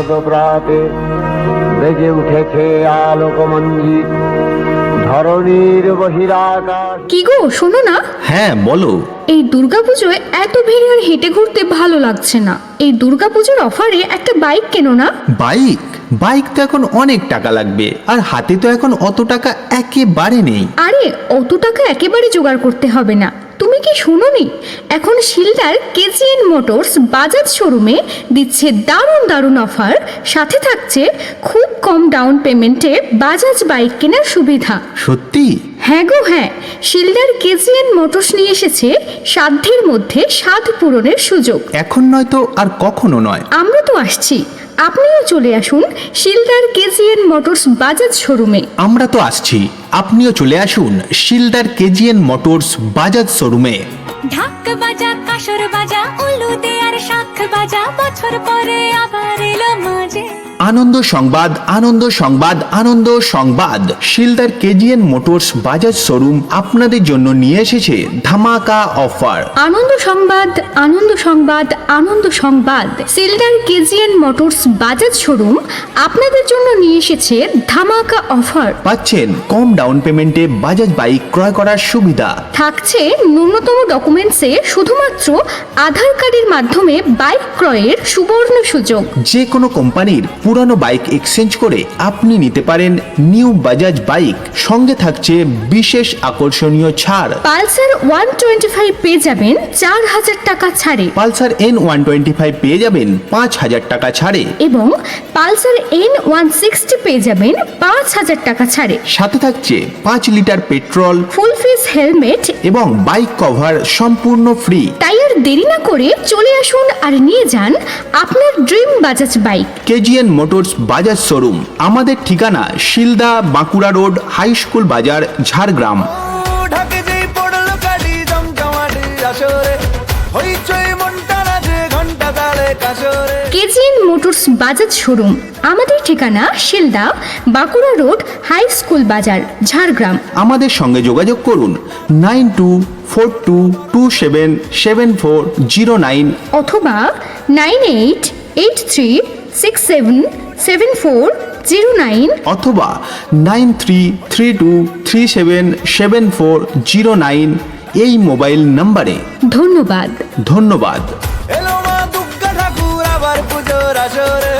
শারদ প্রাতে বেজে উঠেছে আলোকমঞ্জিত ধরণীর বহিরাকাশ। কি গো শোনো না। হ্যাঁ বলো। এই দুর্গাপুজোয় এত ভিড় আর হেঁটে ঘুরতে ভালো লাগছে না। এই দুর্গাপুজোর অফারে একটা বাইক কেনো না? বাইক? বাইক তো এখন অনেক টাকা লাগবে। আর হাতে তো এখন অত টাকা একেবারে নেই। আরে অত টাকা একেবারে জোগাড় করতে হবে না। কি শুনোনি? এখন শিলদার কেজিএন মোটরস বাজাজ শোরুমে দিচ্ছে দারুণ দারুণ অফার। সাথে থাকছে খুব কম ডাউন পেমেন্টে বাজাজ বাইক কেনার সুবিধা। সত্যি? হ্যাঁ গো হ্যাঁ। শিলদার কেজিএন মোটরস নিয়ে এসেছে সাধ্যের মধ্যে স্বাদ পূরণের সুযোগ। এখন নয়তো আর কখনো নয়। আমরা তো আসছি। আপনিও চলে আসুন শিলদার কেজিএন মোটরস বাজাজ শোরুমে। আমরা তো আসছি আপনিও চলে আসুন শিলদার কেজিএন মোটরস বাজাজ শোরুমে। ঢাক বাজা কাসর বাজা উলুদে আর শাখ বাজা বছর পরে আবার এলো মাঝে। আনন্দ সংবাদ আনন্দ সংবাদ আনন্দ সংবাদ। শিলদার কেজিএন মোটরস বাজাজ শোরুম আপনাদের জন্য নিয়ে এসেছে ধামাকা অফার। আনন্দ সংবাদ আনন্দ সংবাদ আনন্দ সংবাদ। সিলডার কেজিএন মোটরস বাজাজ শোরুম আপনাদের জন্য নিয়ে এসেছে ধামাকা অফার। পাচ্ছেন কম ডাউন পেমেন্টে বাজাজ বাইক ক্রয় করার সুবিধা। থাকছে ন্যূনতম ডকুমেন্টসে শুধুমাত্র আধার কার্ডের মাধ্যমে বাইক ক্রয়ের সুবর্ণ সুযোগ। যে কোনো কোম্পানির পুরানো বাইক এক্সচেঞ্জ করে আপনি নিতে পারেন নিউ বাজাজ বাইক। সঙ্গে থাকছে বিশেষ আকর্ষণীয় ছাড়। পালসার ওয়ান টোয়েন্টি ফাইভ পেয়ে যাবেন চার হাজার টাকা ছাড়ে। Pulsar N one twenty five পেয়ে যাবেন পাঁচ হাজার টাকা ছাড়ে। এবং পালসার এন ওয়ান সিক্সটি পেয়ে যাবেন পাঁচ হাজার টাকা ছাড়ে। সাথে থাকছে পাঁচ litre petrol full face helmet এবং বাইক কভার সম্পূর্ণ ফ্রি। তাই আর দেরি না করে চলে আসুন আর নিয়ে যান আপনার dream Bajaj bike. KGN motors Bajaj showroom আমাদের ঠিকানা Shilda Bankura road high school বাজার Jhargram. KGN motors Bajaj showroom. আমাদের ঠিকানা Shilda Bankura road high school বাজার ঝাড়গ্রাম। আমাদের সঙ্গে যোগাযোগ করুন nine two four two two seven seven four zero nine. অথবা nine eight eight three six seven seven four zero nine অথবা nine three three two three seven seven four zero nine এই mobile নম্বরে। ধন্যবাদ। ধন্যবাদ। এলো মা দুর্গা ঠাকুর আবার পুজোর আসরে।